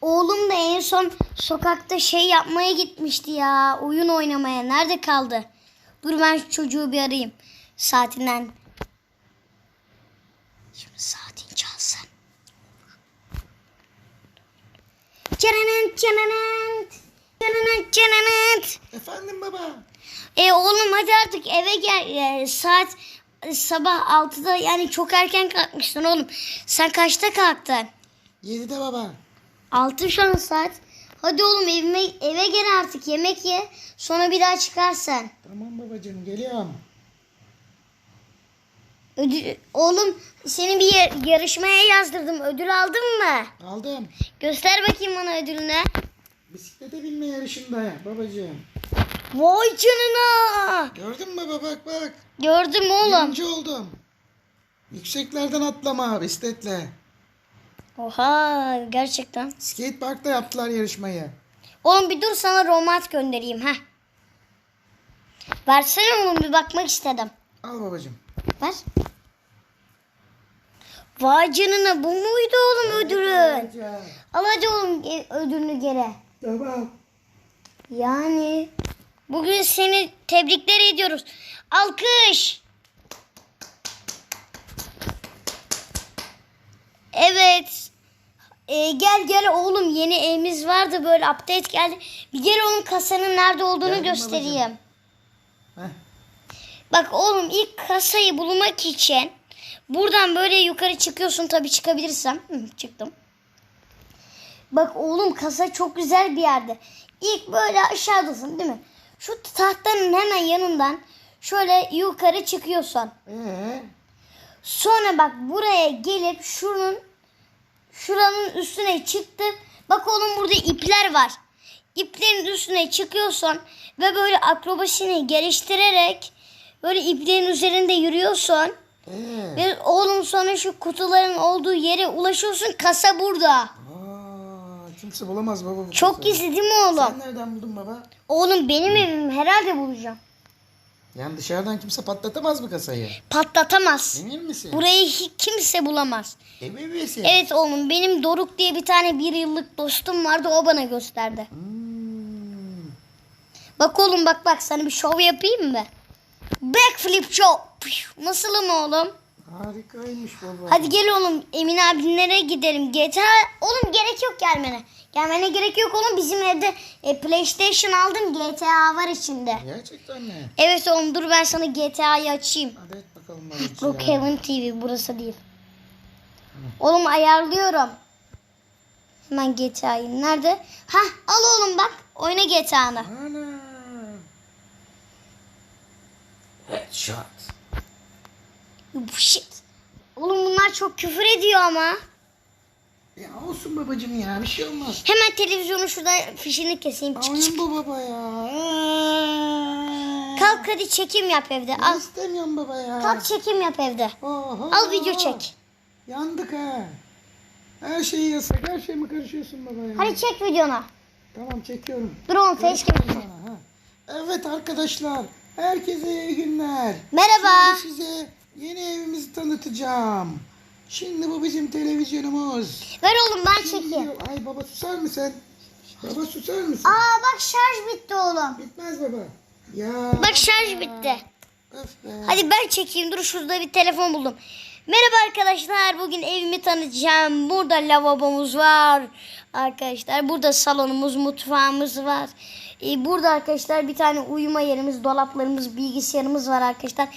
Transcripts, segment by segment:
Oğlum da en son sokakta şey yapmaya gitmişti ya. Oyun oynamaya. Nerede kaldı? Dur ben şu çocuğu bir arayayım. Saatinden. Şimdi saatin çalsın. Cananant cananant. Cananant cananant. Efendim baba. E oğlum hadi artık eve gel. E, saat e, sabah 6'da yani çok erken kalkmışsın oğlum. Sen kaçta kalktın? 7'de baba. 6 şu an saat. Hadi oğlum evime, eve gel artık yemek ye. Sonra bir daha çıkarsan. Tamam babacığım geliyorum. Ödül, oğlum seni bir yer- yarışmaya yazdırdım. Ödül aldın mı? Aldım. Göster bakayım bana ödülünü. Bisiklete binme yarışında babacığım. Vay canına. Gördün mü baba bak bak. Gördüm oğlum. Birinci oldum. Yükseklerden atlama bisikletle. Oha gerçekten. Skate parkta yaptılar yarışmayı. Oğlum bir dur sana romat göndereyim ha. Versene oğlum bir bakmak istedim. Al babacığım. Ver. Vay canına bu muydu oğlum ödülün? Al hadi oğlum ge- ödülünü geri. Tamam. Yani bugün seni tebrikler ediyoruz. Alkış. Evet. Ee, gel gel oğlum yeni evimiz vardı böyle update geldi. Bir gel oğlum kasanın nerede olduğunu Geldim göstereyim. Bak oğlum ilk kasayı bulmak için buradan böyle yukarı çıkıyorsun tabii çıkabilirsem. Hı, çıktım. Bak oğlum kasa çok güzel bir yerde. İlk böyle aşağıdasın değil mi? Şu tahtanın hemen yanından şöyle yukarı çıkıyorsun. Ee, Sonra bak buraya gelip şunun şuranın üstüne çıktın. Bak oğlum burada ipler var. İplerin üstüne çıkıyorsun ve böyle akrobasini geliştirerek böyle iplerin üzerinde yürüyorsun. ee. Ve oğlum sonra şu kutuların olduğu yere ulaşıyorsun. Kasa burada. Aa, kimse bulamaz baba. bu Çok gizli değil mi oğlum? Sen nereden buldun baba? Oğlum benim evim herhalde bulacağım. Yani dışarıdan kimse patlatamaz mı kasayı? Patlatamaz. Emin misin? Burayı hiç kimse bulamaz. Emin misin? Evet oğlum benim Doruk diye bir tane bir yıllık dostum vardı o bana gösterdi. Hmm. Bak oğlum bak bak sana bir şov yapayım mı? Backflip show. Nasılım oğlum? Harikaymış baba. Hadi gel oğlum Emin abinlere gidelim. GTA oğlum gerek yok gelmene. Gelmene gerek yok oğlum bizim evde e, PlayStation aldım GTA var içinde. Gerçekten mi? Evet oğlum dur ben sana GTA'yı açayım. Hadi et bakalım. Brookhaven TV burası değil. Oğlum ayarlıyorum. Hemen GTA'yı. Nerede? Ha al oğlum bak. Oyna GTA'nı. Ana. Headshot. Shit. Oğlum bunlar çok küfür ediyor ama. Ya olsun babacığım ya bir şey olmaz. Hemen televizyonu şurada fişini keseyim. Oyun bu baba ya. Kalk hadi çekim yap evde. Ben Al. istemiyorum baba ya. Kalk çekim yap evde. Oho. Al video çek. Yandık ha. Her şeyi yasak. Her şeyime karışıyorsun baba ya. Hadi çek videonu. Tamam çekiyorum. Facecam. Bana, ha. Evet arkadaşlar. Herkese iyi günler. Merhaba. Şimdi size yeni evimizi tanıtacağım. Şimdi bu bizim televizyonumuz. Ver oğlum ben çekeyim. Ay baba susar mısın? Baba susar mısın? Aa bak şarj bitti oğlum. Bitmez baba. Ya. Bak şarj bitti. Öf be. Hadi ben çekeyim. Dur şurada bir telefon buldum. Merhaba arkadaşlar. Bugün evimi tanıtacağım. Burada lavabomuz var. Arkadaşlar burada salonumuz, mutfağımız var. Ee, burada arkadaşlar bir tane uyuma yerimiz, dolaplarımız, bilgisayarımız var arkadaşlar.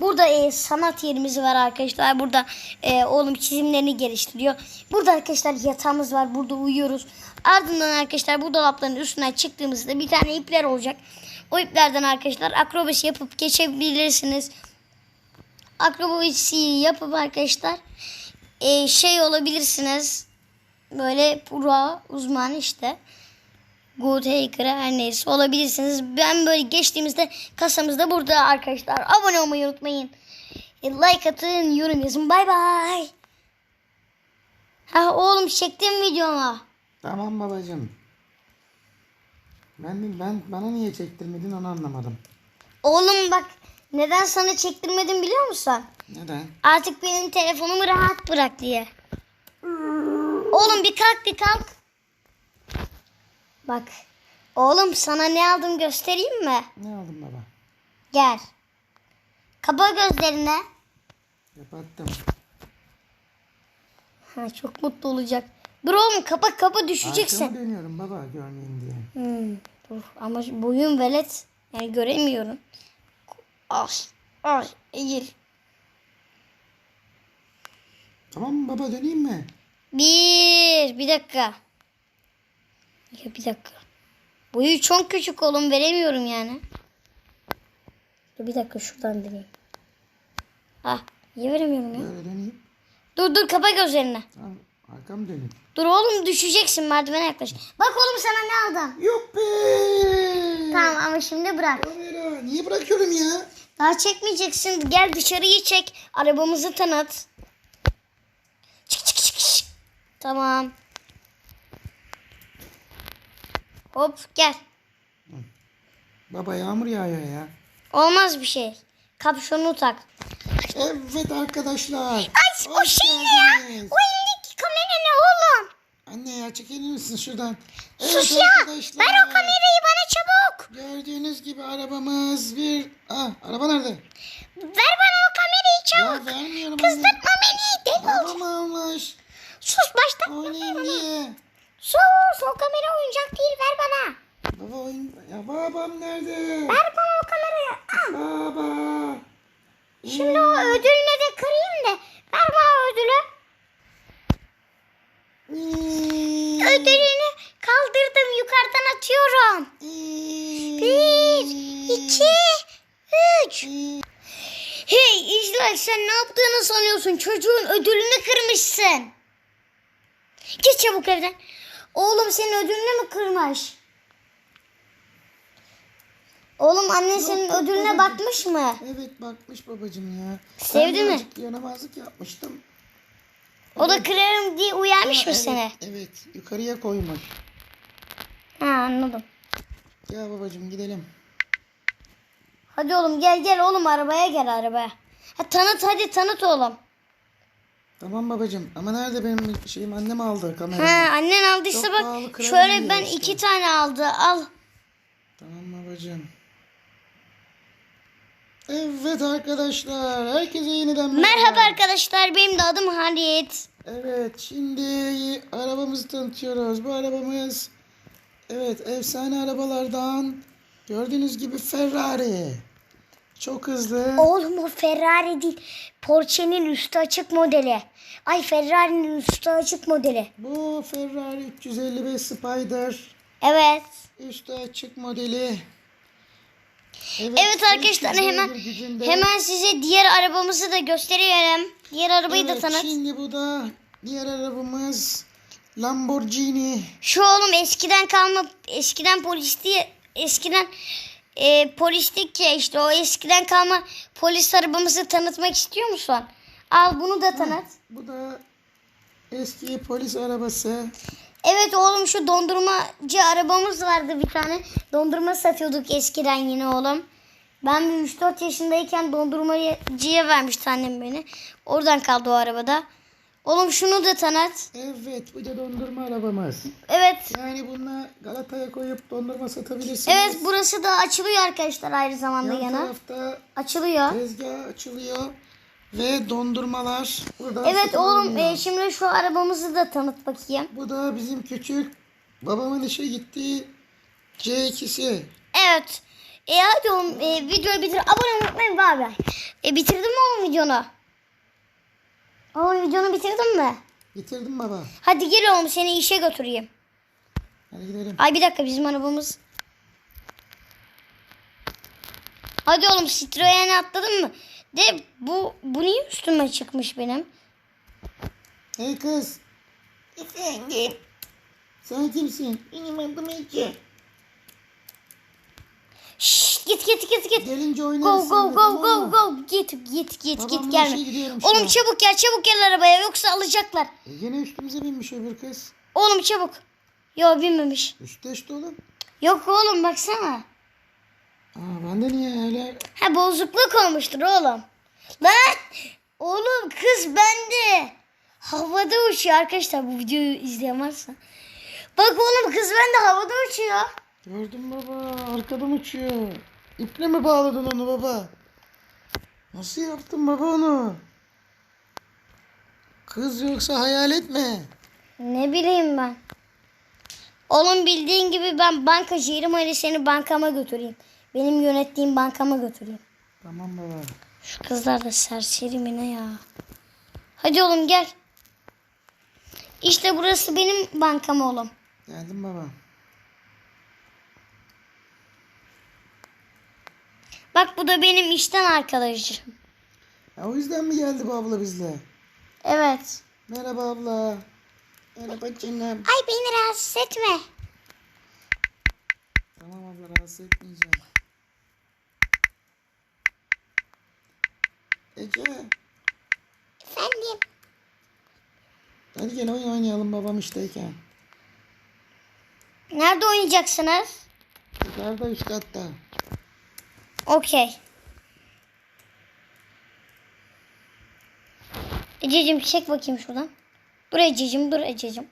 Burada e, sanat yerimiz var arkadaşlar. Burada e, oğlum çizimlerini geliştiriyor. Burada arkadaşlar yatağımız var. Burada uyuyoruz. Ardından arkadaşlar bu dolapların üstüne çıktığımızda bir tane ipler olacak. O iplerden arkadaşlar akrobasi yapıp geçebilirsiniz akrobasi yapıp arkadaşlar e, şey olabilirsiniz. Böyle pro uzman işte. Good hacker her neyse olabilirsiniz. Ben böyle geçtiğimizde kasamızda burada arkadaşlar. Abone olmayı unutmayın. E, like atın, yorum yazın. Bay bay. Ha oğlum çektim videomu. Tamam babacığım. Ben, ben bana niye çektirmedin onu anlamadım. Oğlum bak neden sana çektirmedim biliyor musun? Neden? Artık benim telefonumu rahat bırak diye. Oğlum bir kalk bir kalk. Bak. Oğlum sana ne aldım göstereyim mi? Ne aldın baba? Gel. Kapa gözlerini. Kapattım. Ha, çok mutlu olacak. Dur oğlum kapa kapa düşeceksin. Arkamı dönüyorum baba görmeyeyim diye. Hmm, dur ama boyun velet. Yani göremiyorum. Ay, ay, eğil. Tamam mı baba döneyim mi? Bir, bir dakika. Ya bir dakika. Boyu çok küçük oğlum veremiyorum yani. Dur bir dakika şuradan deneyeyim. Ah, niye veremiyorum ya? Böyle. Dur dur kapa gözlerini. Tamam arkam döneyim. Dur oğlum düşeceksin merdivene yaklaş. Bak oğlum sana ne aldım. Yuppi. Tamam ama şimdi bırak. Kamera niye bırakıyorum ya? Daha çekmeyeceksin. Gel dışarıyı çek. Arabamızı tanıt. Çık çık çık çık. Tamam. Hop gel. Baba yağmur yağıyor ya. Olmaz bir şey. Kapşonu tak. Evet arkadaşlar. Ay o şey ne ya? O elindeki kamera ne oğlum? Anne ya çekilir misin şuradan? Sus ya. arkadaşlar. Ver o kamerayı bana çabuk. Gördüğünüz gibi arabamız bir... Ah araba nerede? Ver bana o kamerayı çabuk. Ya vermiyorum anne. Kızdırtma beni. Deli ol. Babam almış. Sus baştan. Oynayayım diye. Sus o kamera oyuncak değil ver bana. Baba oyun... Ya babam nerede? Ver bana o kamerayı. Al. Baba. Şimdi o ödülünü de kırayım da. Ver bana o ödülü. Hmm. Ödülünü kaldırdım yukarıdan atıyorum. Bir, iki, üç. Hey İzlay sen ne yaptığını sanıyorsun? Çocuğun ödülünü kırmışsın. Git çabuk evden. Oğlum senin ödülünü mü kırmış? Oğlum annen senin yok ödülüne babacığım. bakmış mı? Evet bakmış babacığım ya. Sevdi mi? birazcık Yaramazlık yapmıştım. O da kırarım diye uyarmış mı evet, seni? Evet yukarıya koymuş. Ha anladım. Ya babacığım gidelim. Hadi oğlum gel gel oğlum arabaya gel arabaya. Ha, tanıt hadi tanıt oğlum. Tamam babacığım ama nerede benim şeyim annem aldı kameramı. Ha annen aldıysa Çok bak pahalı şöyle ben işte. iki tane aldı al. Tamam babacığım. Evet arkadaşlar herkese yeniden Merhaba arkadaşlar benim de adım Halit. Evet şimdi arabamızı tanıtıyoruz. Bu arabamız evet efsane arabalardan gördüğünüz gibi Ferrari. Çok hızlı. Oğlum o Ferrari değil. Porsche'nin üstü açık modeli. Ay Ferrari'nin üstü açık modeli. Bu Ferrari 355 Spider. Evet. Üstü açık modeli. Evet arkadaşlar 500 hemen hemen size diğer arabamızı da gösterelim. Diğer arabayı da Evet, tanıt. Şimdi bu da diğer arabamız Lamborghini. Şu oğlum eskiden kalma eskiden polisti eskiden e, polistik ya işte o eskiden kalma polis arabamızı tanıtmak istiyor musun? Al bunu da tanıt. Bu da eski polis arabası. Evet oğlum şu dondurmacı arabamız vardı bir tane. Dondurma satıyorduk eskiden yine oğlum. Ben bir 3-4 yaşındayken dondurmacıya vermişti annem beni. Oradan kaldı o arabada. Oğlum şunu da tanıt. Evet bu da dondurma arabamız. Evet. Yani bununla Galata'ya koyup dondurma satabilirsiniz. Evet burası da açılıyor arkadaşlar aynı zamanda Yan yana. tarafta Açılıyor. tezgah açılıyor. Ve dondurmalar burada Evet oğlum e, şimdi şu arabamızı da tanıt bakayım. Bu da bizim küçük babamın işe gittiği C2'si. Evet. E hadi oğlum e, videoyu bitir. Abone olmayı unutmayın bay bay. E bitirdin mi oğlum videonu? Oğlum videonu bitirdin mi? Bitirdim baba. Hadi gel oğlum seni işe götüreyim. Hadi gidelim. Ay bir dakika bizim arabamız. Hadi oğlum Citroen'e atladın mı? De bu bu niye üstüme çıkmış benim? Hey kız. Efendim. Sen kimsin? Benim adım Ece. Git git git git. Gelince Go oynarız. go go tamam go mı? go git git git Babamla git gelme. Oğlum çabuk gel çabuk gel arabaya yoksa alacaklar. E, Yine üstümüze binmiş öbür kız. Oğlum çabuk. Yo binmemiş. Üstte işte oğlum. Yok oğlum baksana. Aa ben de niye öyle? Ha bozukluk olmuştur oğlum. Lan oğlum kız bende. Havada uçuyor arkadaşlar bu videoyu izleyen varsa. Bak oğlum kız bende havada uçuyor. Gördüm baba. Arkadan uçuyor. İple mi bağladın onu baba? Nasıl yaptın baba onu? Kız yoksa hayal etme. Ne bileyim ben. Oğlum bildiğin gibi ben bankacıyım. Hadi seni bankama götüreyim. Benim yönettiğim bankama götüreyim. Tamam baba. Şu kızlar da serseri mi ne ya? Hadi oğlum gel. İşte burası benim bankam oğlum. Geldim baba. Bak bu da benim işten arkadaşım. Ya o yüzden mi geldi bu abla bizle? Evet. Merhaba abla. Merhaba canım. Ay beni rahatsız etme. Tamam abla rahatsız etmeyeceğim. Ece. Efendim. Hadi gel oyun oynayalım babam işteyken. Nerede oynayacaksınız? Yukarıda üst katta. Okey. Ececiğim çek bakayım şuradan. Dur Ececiğim dur Ececiğim.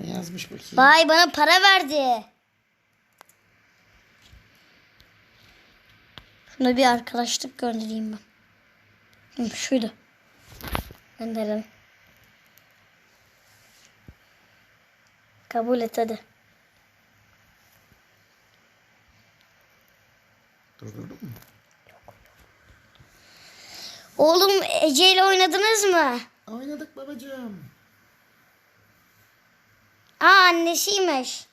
Ne yazmış bakayım? Vay bana para verdi. Şuna bir arkadaşlık göndereyim ben. Hı, şuydu. Gönderelim. Kabul et hadi. Durdurdun mu? Oğlum Ece ile oynadınız mı? Oynadık babacığım. Aa annesiymiş.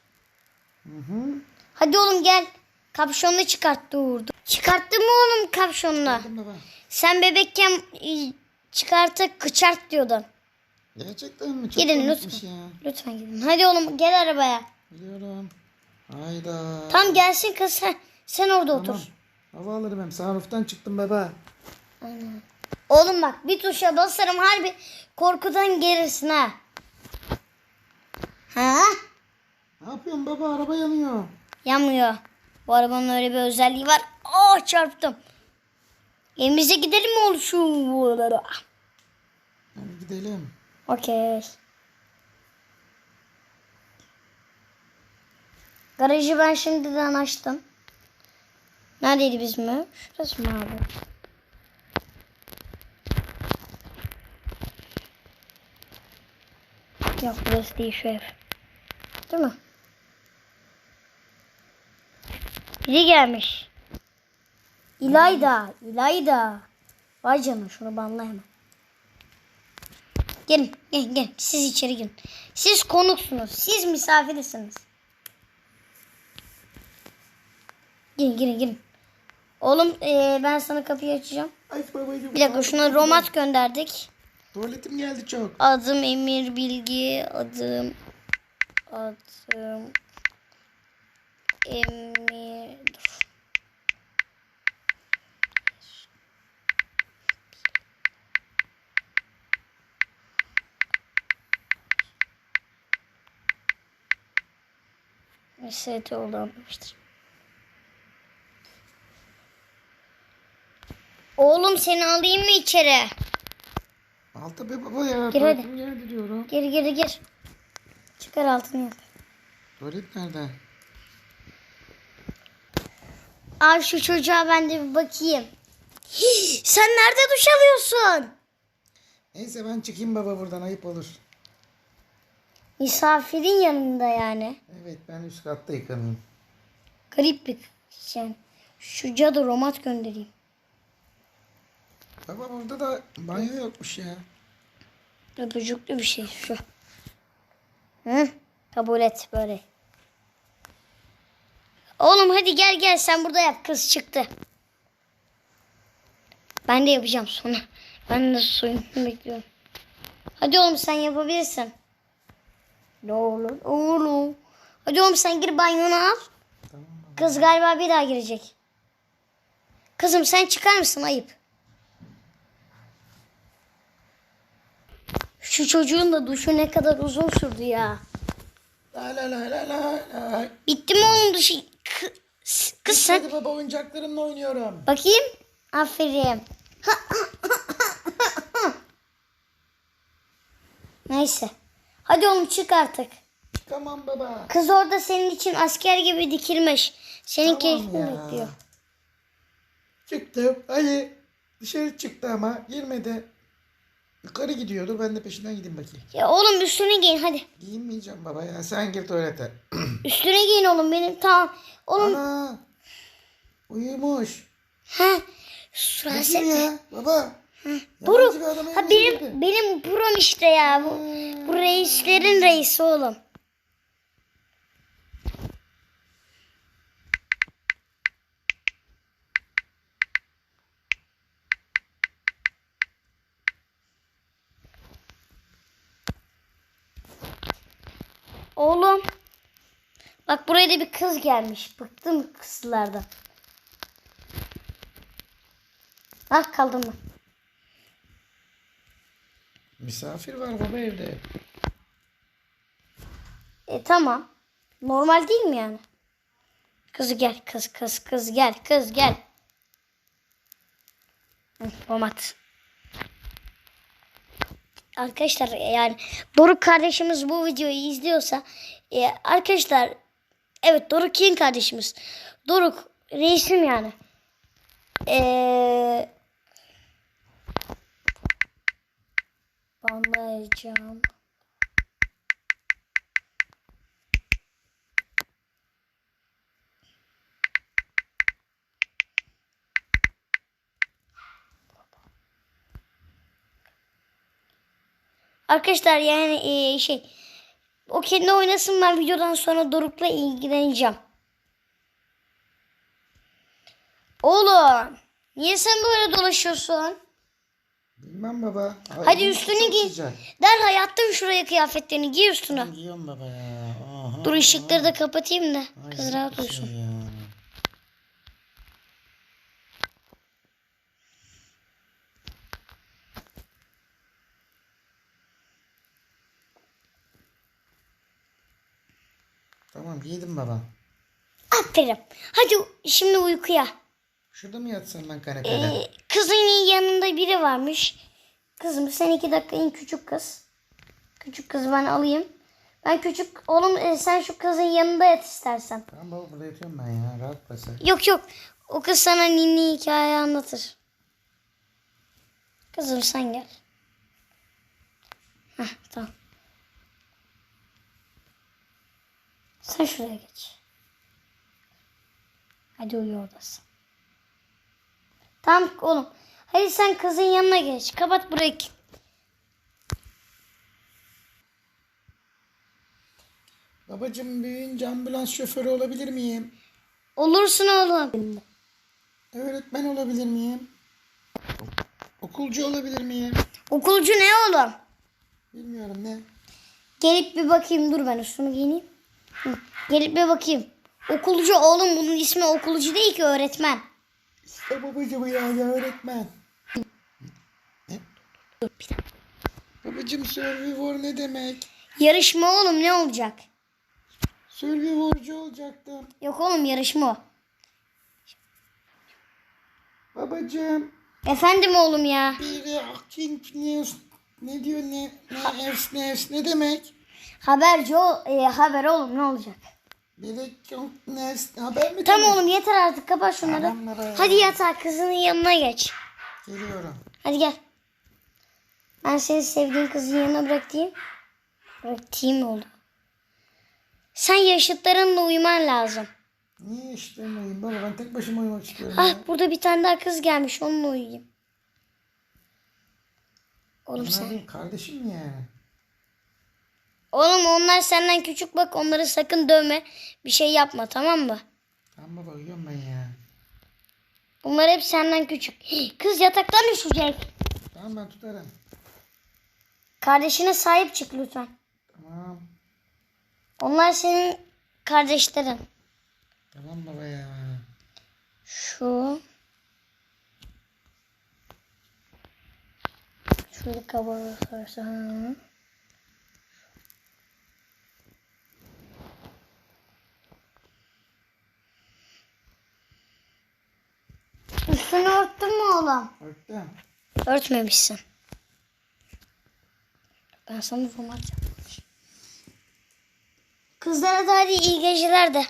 Hı hı. Hadi oğlum gel. Kapşonunu çıkarttı Uğur'du. Çıkarttın mı oğlum kapşonunu? Baba. Sen bebekken e, çıkartıp kıçart diyordun. Gerçekten mi? Çok Gidin lütfen. ya. Lütfen gidin. Hadi oğlum gel arabaya. Biliyorum. Hayda. Tam gelsin kız sen, sen orada otur. Hava alırım hem. Sunroof'tan çıktım baba. Oğlum bak bir tuşa basarım harbi korkudan gelirsin ha. Ha? Ne yapıyorsun baba? Araba yanıyor. Yanmıyor. Bu arabanın öyle bir özelliği var. Aa çarptım. Evimize gidelim mi oğlum şu? Hadi gidelim. Okey. Garajı ben şimdiden açtım. Neredeydi bizim ev? Şurası mı abi? Yok burası değil şu ev. Değil mi? Biri gelmiş. İlayda, İlayda. Vay canına şunu banla hemen. Gelin, gelin, gelin. Siz içeri girin. Siz konuksunuz. Siz misafirsiniz. Girin, girin, girin. Oğlum eee, ben sana kapıyı açacağım. Ay babacığım. Bir dakika şuna romat gönderdik. Tuvaletim geldi çok. Adım Emir Bilgi. Adım adım Emir. Dur. ST olamamıştır. Oğlum seni alayım mı içeri? Altı be baba ya. Gir hadi. Diyorum. Gir gir gir. Çıkar altını yap. Tuvalet nerede? Al şu çocuğa ben de bir bakayım. Hii, sen nerede duş alıyorsun? Neyse ben çıkayım baba buradan ayıp olur. Misafirin yanında yani. Evet ben üst katta yıkanayım. Garip bir şey. Şu cadı romat göndereyim. Baba burada da banyo yokmuş ya. Öpücüklü bir şey şu. Hı? Kabul et böyle. Oğlum hadi gel gel sen burada yap kız çıktı. Ben de yapacağım sonra. Ben de suyunu bekliyorum. Hadi oğlum sen yapabilirsin. Ne olur oğlum. Hadi oğlum sen gir banyonu al. Tamam. Kız galiba bir daha girecek. Kızım sen çıkar mısın ayıp? Şu çocuğun da duşu ne kadar uzun sürdü ya. La la la la la la. Bitti mi oğlum duşu? Kı- Kız sen Hadi baba oyuncaklarımla oynuyorum. bakayım. Aferin. Neyse. Hadi oğlum çık artık. Tamam baba. Kız orada senin için asker gibi dikilmiş. Senin Tamam keyfini bekliyor. Çıktım. Ali dışarı çıktı ama girmedi. Yukarı gidiyordu. Ben de peşinden gideyim bakayım. Ya oğlum üstüne giyin hadi. Giyinmeyeceğim baba ya. Sen gir tuvalete. Üstüne giyin oğlum benim tamam. Oğlum Ana. Uyumuş. ha surası. ya baba? Adam Ha benim benim buram işte ya. Bu, bu reislerin reisi oğlum. Oğlum. Bak buraya da bir kız gelmiş. Bıktım kızlardan. Bak kaldım mı? Misafir var baba evde. E tamam. Normal değil mi yani? Kız gel kız kız kız gel kız gel. Pomat. Arkadaşlar yani Doruk kardeşimiz bu videoyu izliyorsa e, arkadaşlar evet Doruk King kardeşimiz. Doruk reisim yani. Eee Banlayacağım. Arkadaşlar yani eee, şey o kendi oynasın ben videodan sonra Doruk'la ilgileneceğim. Oğlum niye sen böyle dolaşıyorsun? Bilmem baba. Ay, Hadi üstünü çok giy. sıcak. Derhal şuraya kıyafetlerini giy üstüne. Giyiyorum baba ya. Aha. Dur ışıkları da kapatayım da kız rahat şey uyusun. ya. Giydim baba. Aferin. Hadi şimdi uykuya. Şurada mı yatsam ben kanepede? Ee, kızın yanında biri varmış. Kızım sen iki dakika in küçük kız. Küçük kızı ben alayım. Ben küçük oğlum e, sen şu kızın yanında yat istersen. Tamam baba burada yatıyorum ben ya. Rahat basa. Yok yok. O kız sana ninni hikaye anlatır. Kızım sen gel. Heh, tamam. Sen şuraya geç. Hadi uyu oradasın. Tamam oğlum. Hadi sen kızın yanına geç. Kapat burayı. Babacım büyüyünce ambulans şoförü olabilir miyim? Olursun oğlum. Öğretmen olabilir miyim? Okulcu olabilir miyim? Okulcu ne oğlum? Bilmiyorum ne. Gelip bir bakayım. Dur ben üstümü giyineyim. Gelip bir bakayım. Okulcu oğlum bunun ismi okulcu değil ki öğretmen. İşte babacım ya, ya öğretmen. Ne? Babacım Survivor ne demek? Yarışma oğlum ne olacak? Survivorcu olacaktım. Yok oğlum yarışma o. Babacım Efendim oğlum ya. biri King News ne diyor ne ne evs ne ne demek? Haberci ol, e, haber oğlum ne olacak? Biri King News haber mi Tamam oğlum yeter artık kapat şunları. Tamam baba. Hadi yatağa kızının yanına geç. Geliyorum. Hadi gel. Ben seni sevdiğin kızın yanına bırakayım. Bırakayım oldu. Sen yaşıtlarınla uyuman lazım. Niye işte uyuyayım baba ben tek başıma uyumak istiyorum. Ah ya. burada bir tane daha kız gelmiş onunla uyuyayım. Oğlum Bunlar sen. benim kardeşim yani? Oğlum onlar senden küçük bak onları sakın dövme. Bir şey yapma tamam mı? Tamam baba uyuyorum ben ya. Bunlar hep senden küçük. Kız yataktan düşecek. Tamam ben tutarım. Kardeşine sahip çık lütfen. Tamam. Onlar senin kardeşlerin. Tamam baba ya. Şu. Şöyle kabarırsan. Üstünü örttün mü oğlum? Örttüm. Örtmemişsin. Ben sana yapmışım. Kızlara da hadi iyi geceler de.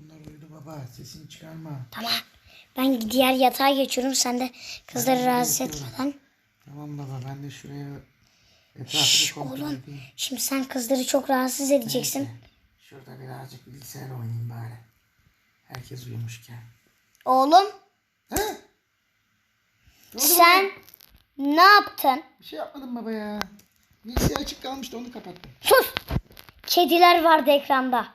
Onlar uyudu baba. Sesini çıkarma. Tamam. Ben diğer yatağa geçiyorum. Sen de kızları rahatsız etmeden. Tamam baba ben de şuraya etrafını kontrol Oğlum edeyim. şimdi sen kızları çok rahatsız edeceksin. Neyse, Şurada birazcık bilgisayar oynayayım bari. Herkes uyumuşken. Oğlum He? Sen? Ne yaptın? Bir şey yapmadım baba ya. Bilgisayar açık kalmıştı onu kapattım. Sus. Kediler vardı ekranda.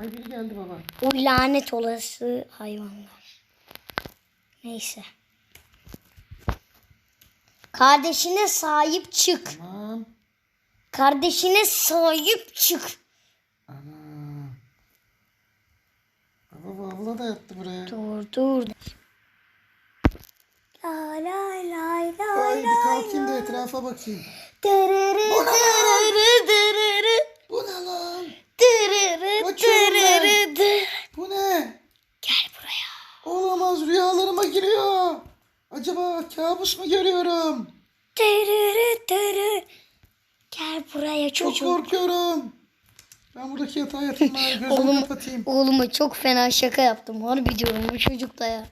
Ay biri geldi baba. O lanet olası hayvanlar. Neyse. Kardeşine sahip çık. Tamam. Kardeşine sahip çık. Ana. Baba abla da yattı buraya. Dur dur. La la la la Ay bir la kalkayım da etrafa bakayım. Dırırı ne lan? dırırı dırırı Bu ne lan? dırırı Kaçıyorum ben. dırırı dır. Bu ne? Gel buraya. Olamaz rüyalarıma giriyor. Acaba kabus mu görüyorum? Dırırı dırırı. Gel buraya Çok çocuğum. korkuyorum. Ben buradaki yatağa yatayım bari Oğlum, kapatayım. oğluma çok fena şaka yaptım. Harbi diyorum bu çocuk da ya.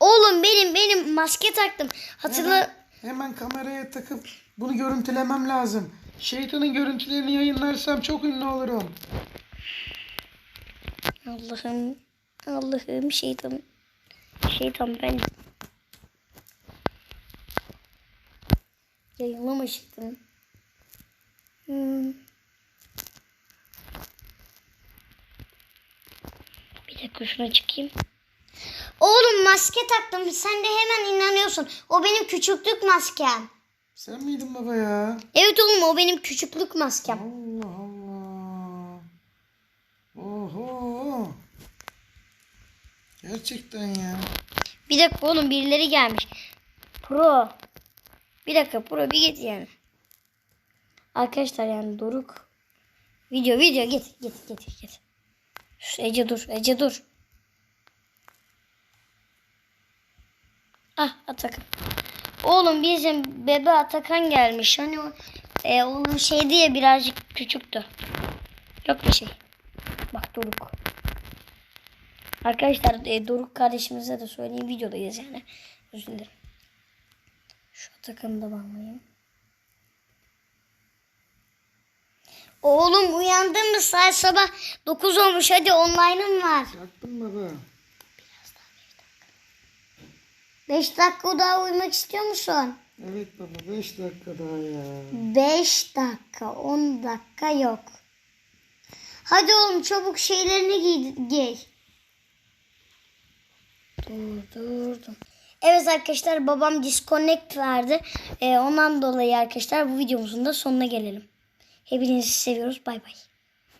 Oğlum benim benim maske taktım. Hatırla. Hemen, hemen kameraya takıp bunu görüntülemem lazım. Şeytanın görüntülerini yayınlarsam çok ünlü olurum. Allah'ım. Allah'ım şeytan. Şeytan ben. Yayınlamamıştım. Hmm. Bir dakika şuna çıkayım. Oğlum maske taktım. Sen de hemen inanıyorsun. O benim küçüklük maskem. Sen miydin baba ya? Evet oğlum o benim küçüklük maskem. Allah Allah. Oho. Gerçekten ya. Bir dakika oğlum birileri gelmiş. Pro. Bir dakika pro bir git yani. Arkadaşlar yani Doruk. Video video git git git git. Ece dur Ece dur. Ah Atakan. Oğlum bizim bebe Atakan gelmiş. Hani e, oğlum şey diye birazcık küçüktü. Yok bir şey. Bak Doruk. Arkadaşlar e, Doruk kardeşimize de söyleyeyim videodayız yani. Özür dilerim. Şu takımı da bağlayayım. Oğlum uyandın mı? Saat sabah 9 olmuş. Hadi online'ım var. Yaktın baba. 5 dakika daha uyumak istiyor musun? Evet baba 5 dakika daha ya. 5 dakika, 10 dakika yok. Hadi oğlum çabuk şeylerini giy. giy. Dur durdum. Evet arkadaşlar babam disconnect verdi. Ee, ondan dolayı arkadaşlar bu videomuzun da sonuna gelelim. Hepinizi seviyoruz. Bay bay.